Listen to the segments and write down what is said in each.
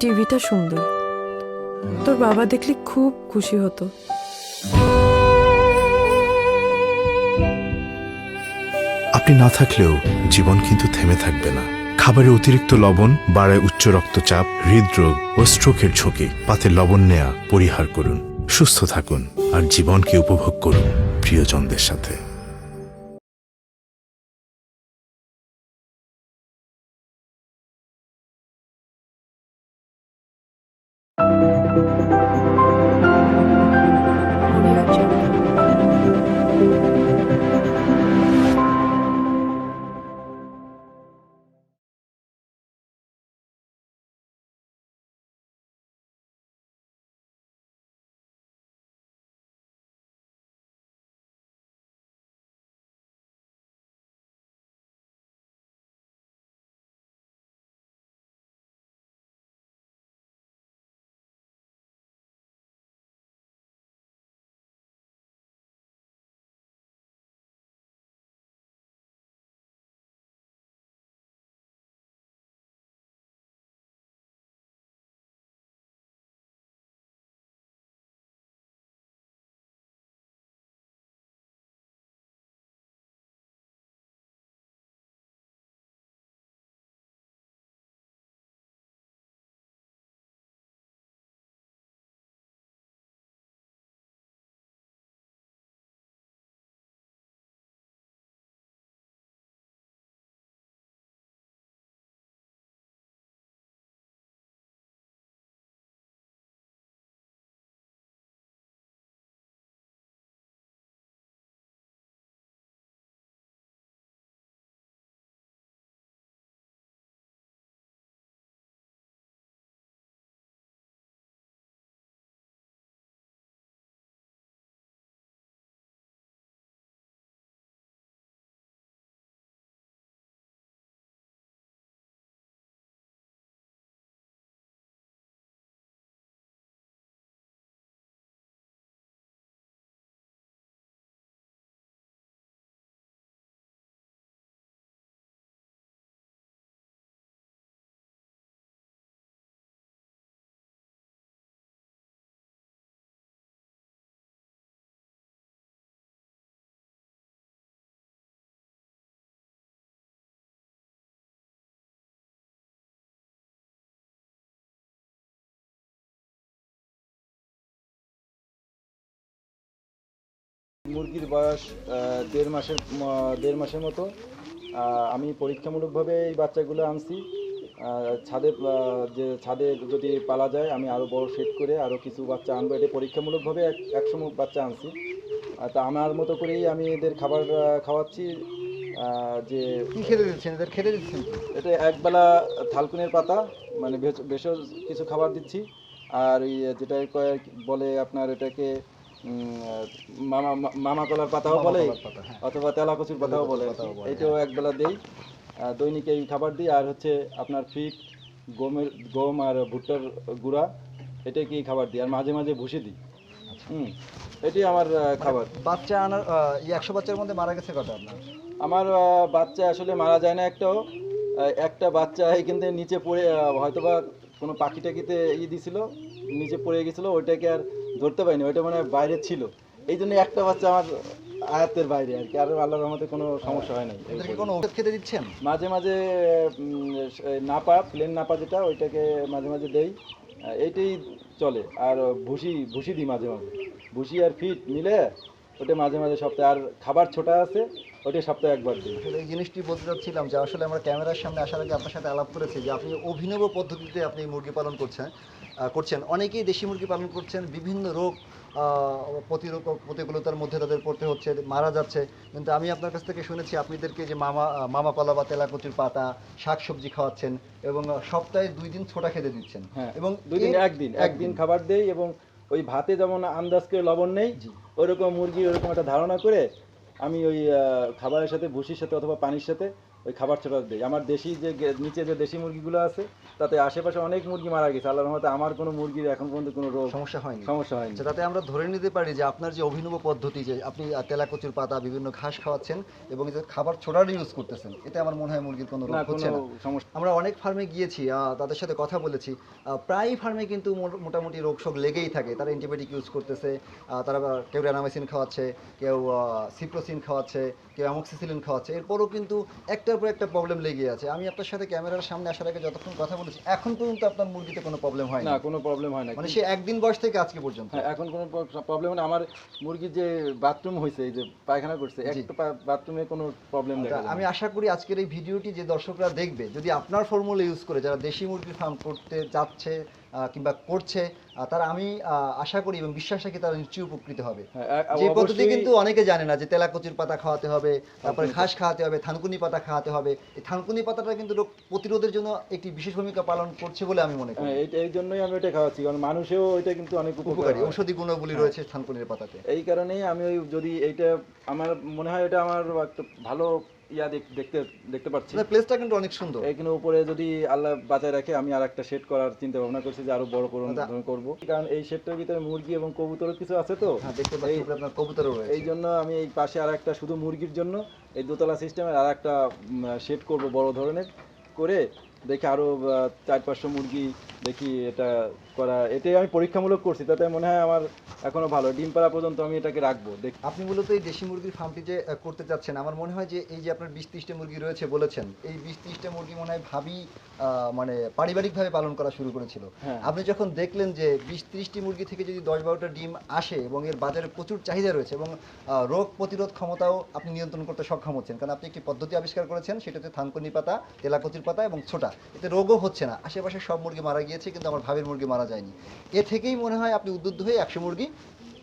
টিভিটা সুন্দর। তোর বাবা দেখলে খুব খুশি হতো। আপনি না থাকলেও জীবন কিন্তু থেমে থাকবে না। খাবারে অতিরিক্ত লবণ, বাড়ায় উচ্চ রক্তচাপ, হৃদরোগ ও স্ট্রোকের ঝুঁকি পাতে লবণ নেয়া পরিহার করুন। সুস্থ থাকুন আর জীবনকে উপভোগ করুন প্রিয়জনদের সাথে। মুরগির বয়স দেড় মাসের দেড় মাসের মতো। আমি পরীক্ষামূলকভাবে এই বাচ্চাগুলো আনছি। ছাদে যে ছাদে যদি পালা যায় আমি আরও বড় সেট করে আরও কিছু বাচ্চা আনব। এটা পরীক্ষামূলকভাবে এক একশো বাচ্চা আনছি। তা আমার মতো করেই আমি এদের খাবার খাওয়াচ্ছি। যে কি খেতে দিচ্ছেন? এদের খেতে দিচ্ছেন? এটা একবেলা থালকুনের পাতা মানে ভেষ- ভেষজ কিছু খাবার দিচ্ছি। আর ওই যেটা বলে আপনার এটাকে মামা মামা কলার পাতাও বলে হ্যাঁ। অথবা তেলা কচুর পাতাও বলে বলে, হ্যাঁ। একবেলা দেই দৈনিক এই খাবার দিই আর হচ্ছে আপনার ফিট গমের গম আর ভুট্টার গুঁড়া এটাই কি খাবার দিই আর মাঝে মাঝে ভুষি দিই আচ্ছা। হুম এটাই আমার খাবার বাচ্চা আনার একশো বাচ্চার মধ্যে মারা গেছে কটা আপনার আমার বাচ্চা আসলে মারা যায় না একটাও একটা বাচ্চা এখান থেকে নিচে পড়ে হয়তো বা কোনো পাখি টাকিতে ই দিছিল নিচে পড়ে গেছিল ওইটাকে আর ধরতে পারিনি ওইটা মানে বাইরে ছিল। এই জন্য একটা বাচ্চা আমার আয়াতের বাইরে আর কি আর আল্লাহর রহমতে কোনো সমস্যা হয় নাই। কোনো ওষুধ খেতে দিচ্ছেন? মাঝে মাঝে নাপা প্লেন নাপা যেটা ওইটাকে মাঝে মাঝে দেই এইটাই চলে। আর ভুসি ভুসি দিই মাঝে মাঝে। ভুসি আর ফিট মিলে ওটা মাঝে মাঝে সপ্তাহে আর খাবার ছোটা আছে ওটা সপ্তাহে একবার দিই আসলে এই জিনিসটি বলতে চাচ্ছিলাম যে আসলে আমরা ক্যামেরার সামনে আসার আগে আপনার সাথে আলাপ করেছি যে আপনি অভিনব পদ্ধতিতে আপনি মুরগি পালন করছেন করছেন। অনেকেই দেশি মুরগি পালন করছেন বিভিন্ন রোগ প্রতিরোধ প্রতিকূলতার মধ্যে তাদের পড়তে হচ্ছে মারা যাচ্ছে। কিন্তু আমি আপনার কাছ থেকে শুনেছি আপনাদেরকে যে মামা মামা কলা বা তেলাকচুর পাতা শাকসবজি খাওয়াচ্ছেন এবং সপ্তাহে দুই দিন ছোটা খেতে দিচ্ছেন। হ্যাঁ এবং দুই দিন একদিন একদিন খাবার দেই এবং ওই ভাতে যেমন আন্দাজ করে লবণ নেই জি। ওইরকম মুরগি ওরকম একটা ধারণা করে আমি ওই খাবারের সাথে ভুসির সাথে অথবা পানির সাথে ওই খাবার ছোটা দেয় আমার দেশি যে নিচে যে দেশি মুরগিগুলো আছে তাতে আশেপাশে অনেক মুরগি মারা গেছে। আল্লাহর রহমতে আমার কোনো মুরগির এখন পর্যন্ত কোনো রোগ সমস্যা হয়নি। সমস্যা হয়নি। আচ্ছা তাতে আমরা ধরে নিতে পারি যে আপনার যে অভিনব পদ্ধতি যে আপনি তেলাকচুর পাতা বিভিন্ন ঘাস খাওয়াচ্ছেন এবং যে খাবার ছোড়ার ইউজ করতেছেন এতে আমার মনে হয় মুরগির কোনো রোগ হচ্ছে না। সমস্যা আমরা অনেক ফার্মে গিয়েছি তাদের সাথে কথা বলেছি। প্রায় ফার্মে কিন্তু মোট- মোটামুটি রোগ শোক লেগেই থাকে। তারা অ্যান্টিবায়োটিক ইউজ করতেছে তারা কেউ র্যানামাইসিন খাওয়াচ্ছে কেউ সিপ্রোসিন খাওয়াচ্ছে কেউ অ্যামক্সিসিলিন খাওয়াচ্ছে। এরপরও কিন্তু একটার পর একটা প্রবলেম লেগে আছে। আমি আপনার সাথে ক্যামেরার সামনে আসার আগে যতক্ষণ কথা বলেছি এখন পর্যন্ত আপনার মুরগিতে কোনো প্রবলেম হয় না কোনো প্রবলেম হয় না মানে সে একদিন বয়স থেকে আজকে পর্যন্ত। হ্যাঁ এখন কোনো প্রবলেম না আমার মুরগির যে বাথরুম হয়েছে এই যে পায়খানা করছে একটা বাথরুমে কোনো প্রবলেম তা যায় আমি আশা করি আজকের এই ভিডিওটি যে দর্শকরা দেখবে যদি আপনার ফর্মুলা ইউজ করে যারা দেশি মুরগির ফার্ম করতে যাচ্ছে কিংবা করছে তারা আমি আশা করি এবং বিশ্বাস রাখি তারা নিশ্চয়ই উপকৃত হবে। হ্যাঁ, যে পদ্ধতি কিন্তু অনেকে জানে না যে তেলাকচুর পাতা খাওয়াতে হবে তারপরে ঘাস খাওয়াতে হবে থানকুনি পাতা খাওয়াতে হবে। এই থানকুনি পাতাটা কিন্তু রোগ প্রতিরোধের জন্য একটি বিশেষ ভূমিকা পালন করছে বলে আমি মনে করি। হ্যাঁ এই- এই জন্যই আমি ওটা খাওয়াচ্ছি কারণ মানুষেও এটা কিন্তু অনেক উপকারী ঔষধি গুণাবলী রয়েছে থানকুনির পাতাতে। এই কারণেই আমি ওই যদি এইটা আমার মনে হয় এটা আমার একটা ভালো ইয়া দেখ- দেখতে দেখতে পাচ্ছি। প্লেসটা কিন্তু অনেক সুন্দর। এখানে উপরে যদি আল্লাহ বাঁচায় রাখে আমি আর একটা শেড করার চিন্তা ভাবনা করছি যে আরও বড় করুন আচ্ছা। করব। কারণ এই শেডটার ভিতরে মুরগি এবং কবুতরও কিছু আছে তো? হ্যাঁ দেখতে পাচ্ছি আপনার কবুতরও এই জন্য আমি এই পাশে আর একটা শুধু মুরগির জন্য এই দোতলা সিস্টেমের আর একটা শেড করব বড় ধরনের করে দেখে আরও চার পাঁচশো মুরগি দেখি এটা করা এটাই আমি পরীক্ষামূলক করছি তাতে মনে হয় আমার এখনও ভালো। ডিম পাড়া পর্যন্ত আমি এটাকে রাখব দেখি আপনি মূলত এই দেশি মুরগির ফার্মটি যে করতে চাচ্ছেন আমার মনে হয় যে এই যে আপনার বিশ ত্রিশটা মুরগি রয়েছে বলেছেন এই বিশ ত্রিশটা মুরগি মনে হয় ভাবি মানে পারিবারিকভাবে পালন করা শুরু করেছিল। হ্যাঁ। আপনি যখন দেখলেন যে বিশ ত্রিশটি মুরগি থেকে যদি দশ বারোটা ডিম আসে এবং এর বাজারে প্রচুর চাহিদা রয়েছে এবং রোগ প্রতিরোধ ক্ষমতাও আপনি নিয়ন্ত্রণ করতে সক্ষম হচ্ছেন কারণ আপনি একটি পদ্ধতি আবিষ্কার করেছেন সেটা হচ্ছে থানকুনি পাতা তেলাকচির পাতা এবং ছোটা এতে রোগও হচ্ছে না আশেপাশে সব মুরগি মারা গিয়েছে কিন্তু আমার ভাবির মুরগি মারা যায়নি। এ থেকেই মনে হয় আপনি উদ্বুদ্ধ হয়ে একশো মুরগি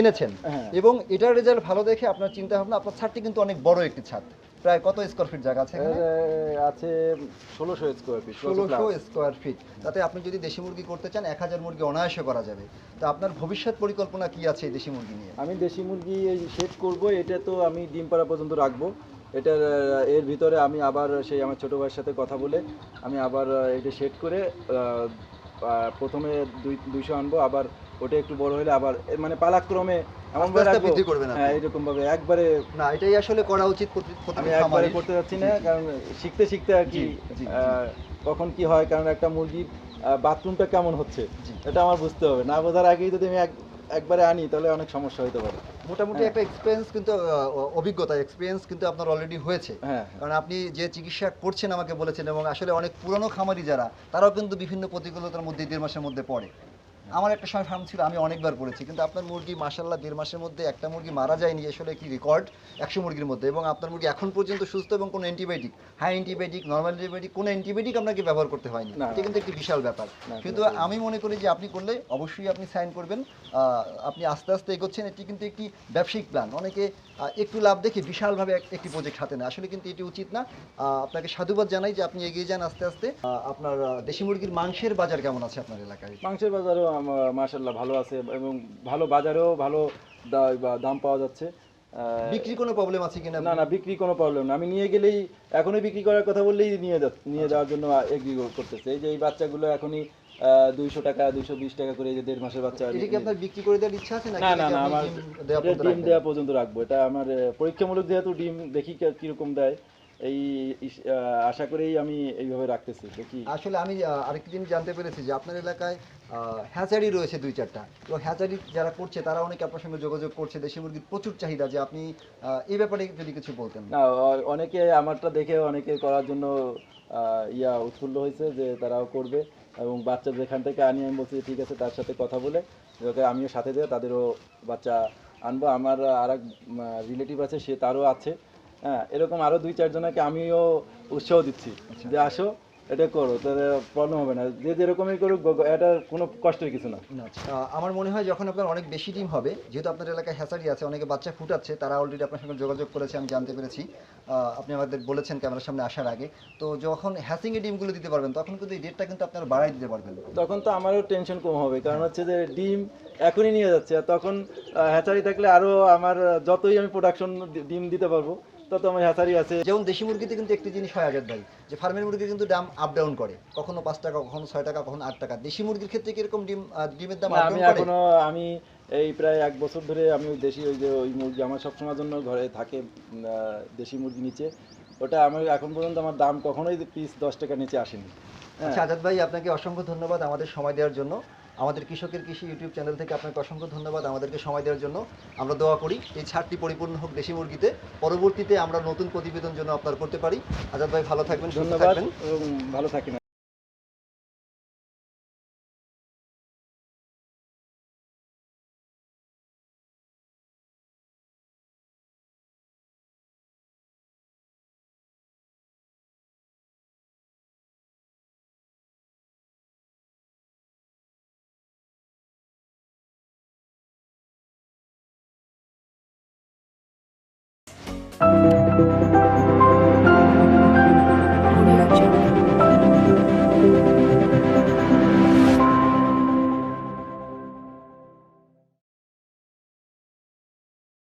এনেছেন। হ্যাঁ। এবং এটার রেজাল্ট ভালো দেখে আপনার চিন্তা ভাবনা আপনার ছাদটি কিন্তু অনেক বড় একটি ছাদ। প্রায় কত স্কোয়ার ফিট জায়গা আছে আছে ষোলোশো স্কোয়ার ফিট ষোলোশো স্কোয়ার ফিট তাতে আপনি যদি দেশি মুরগি করতে চান এক হাজার মুরগি অনায়াসে করা যাবে। তো আপনার ভবিষ্যৎ পরিকল্পনা কি আছে এই দেশি মুরগি নিয়ে? আমি দেশি মুরগি এই শেড করব এটা তো আমি ডিম পাড়া পর্যন্ত রাখব। এটার এর ভিতরে আমি আবার সেই আমার ছোট ভাইয়ের সাথে কথা বলে আমি আবার এটা শেড করে প্রথমে দুই দুইশো আনব আবার ওটা একটু বড় হলে আবার মানে পালাক্রমে বৃদ্ধি। হ্যাঁ এরকম ভাবে একবারে না এটাই আসলে করা উচিত আমি একবারে করতে যাচ্ছি না কারণ শিখতে শিখতে আর কি কখন কি হয় কারণ একটা মুরগির বাথরুমটা কেমন হচ্ছে এটা আমার বুঝতে হবে। না বোঝার আগেই যদি আমি এক- একবারে আনি তাহলে অনেক সমস্যা হতে পারে। মোটামুটি হ্যাঁ। একটা এক্সপিরিয়েন্স কিন্তু অভিজ্ঞতা এক্সপিরিয়েন্স কিন্তু আপনার অলরেডি হয়েছে। হ্যাঁ। কারণ আপনি যে চিকিৎসা করছেন আমাকে বলেছেন এবং আসলে অনেক পুরনো খামারি যারা তারাও কিন্তু বিভিন্ন প্রতিকূলতার মধ্যে দেড় মাসের মধ্যে পড়ে। আমার একটা সময় ফার্ম ছিল আমি অনেকবার করেছি কিন্তু আপনার মুরগি মাসাল্লাহ দেড় মাসের মধ্যে একটা মুরগি মারা যায়নি আসলে কি রেকর্ড একশো মুরগির মধ্যে এবং আপনার মুরগি এখন পর্যন্ত সুস্থ এবং কোনো antibiotic high antibiotic normal antibiotic কোনো অ্যান্টিবায়োটিক আপনাকে ব্যবহার করতে হয়নি। এটা কিন্তু একটি বিশাল ব্যাপার। কিন্তু আমি মনে করি যে আপনি করলে অবশ্যই আপনি সাইন করবেন আপনি আস্তে আস্তে এগোচ্ছেন এটি কিন্তু একটি ব্যবসায়িক প্ল্যান অনেকে একটু লাভ দেখে বিশালভাবে এক- একটি প্রজেক্ট হাতে নেয়। আসলে কিন্তু এটি উচিত না। আহ, আপনাকে সাধুবাদ জানাই যে আপনি এগিয়ে যান আস্তে আস্তে। আপনার দেশি মুরগির মাংসের বাজার কেমন আছে আপনার এলাকায়? মাংসের বাজারও মার্শাল্লাহ ভালো আছে এবং ভালো বাজারেও ভালো দাম পাওয়া যাচ্ছে। বিক্রি কোনো প্রবলেম আছে কিনা? না না বিক্রি কোনো প্রবলেম না। আমি নিয়ে গেলেই এখনই বিক্রি করার কথা বললেই নিয়ে যা নিয়ে যাওয়ার জন্য এগ্রি করতেছে। এই যে এই বাচ্চাগুলো এখনই দুইশো টাকা দুইশো বিশ টাকা করে এই যে দেড় মাসের বাচ্চা এটা কি আপনার বিক্রি করে দেওয়ার ইচ্ছা আছে না না না আমার ডিম দেওয়া পর্যন্ত রাখব। এটা আমার পরীক্ষামূলক যেহেতু ডিম দেখি কীরকম দেয়। এই আশা করেই আমি এইভাবে রাখতেছি। দেখি আসলে আমি আরেকটি জিনিস জানতে পেরেছি যে আপনার এলাকায় হ্যাচারি রয়েছে দুই চারটা। এবং হ্যাচারি যারা করছে তারা অনেকে আপনার সঙ্গে যোগাযোগ করছে দেশি মুরগির প্রচুর চাহিদা যে আপনি এই ব্যাপারে যদি কিছু বলতেন। না অনেকে আমারটা দেখে অনেকে করার জন্য ইয়া উৎফুল্ল হয়েছে যে তারাও করবে এবং বাচ্চা যেখান থেকে আনি আমি বলছি ঠিক আছে তার সাথে কথা বলে যাতে আমিও সাথে দিয়ে তাদেরও বাচ্চা আনব। আমার আর এক রিলেটিভ আছে সে তারও আছে। হ্যাঁ এরকম আরও দুই চারজনকে আমিও উৎসাহ দিচ্ছি। যে আসো এটা করো তাদের প্রবলেম হবে না। যে যেরকমই করুক এটা কোনো কষ্টের কিছু না। আহ, আমার মনে হয় যখন আপনার অনেক বেশি ডিম হবে যেহেতু আপনার এলাকায় হ্যাচারি আছে অনেকে বাচ্চা ফুটাচ্ছে তারা অলরেডি আপনার সঙ্গে যোগাযোগ করেছে আমি জানতে পেরেছি। আপনি আমাদের বলেছেন ক্যামেরার সামনে আসার আগে। তো যখন হ্যাচিংয়ে ডিমগুলো দিতে পারবেন তখন কিন্তু এই ডেটটা কিন্তু আপনারা বাড়াই দিতে পারবেন। তখন তো আমারও টেনশন কম হবে কারণ হচ্ছে যে ডিম এখনই নিয়ে যাচ্ছে। আর তখন হ্যাচারি থাকলে আরও আমার যতই আমি প্রোডাকশন ডিম দিতে পারব তত আমার হ্যাচারি আছে। যেমন দেশি মুরগিতে কিন্তু একটি জিনিস হয় আজাদ ভাই যে ফার্মের মুরগি কিন্তু দাম আপ ডাউন করে। কখনো পাঁচ টাকা কখনো ছয় টাকা কখনো আট টাকা। দেশি মুরগির ক্ষেত্রে কীরকম ডিম ডিমের দাম আমি এখনও আমি এই প্রায় এক বছর ধরে আমি ওই দেশি ওই যে ওই মুরগি আমার সবসময়ের জন্য ঘরে থাকে দেশি মুরগি নিচে। ওটা আমি এখন পর্যন্ত আমার দাম কখনোই পিস দশ টাকা নিচে আসেনি। হ্যাঁ। আচ্ছা আজাদ ভাই আপনাকে অসংখ্য ধন্যবাদ আমাদের সময় দেওয়ার জন্য। আমাদের কৃষকের কৃষি ইউটিউব চ্যানেল থেকে আপনাকে অসংখ্য ধন্যবাদ আমাদেরকে সময় দেওয়ার জন্য। আমরা দোয়া করি এই ছাড়টি পরিপূর্ণ হোক দেশি মুরগিতে। পরবর্তীতে আমরা নতুন প্রতিবেদন জন্য আপনার করতে পারি। আজাদ ভাই ভালো থাকবেন ধন্যবাদ এবং ভালো থাকেন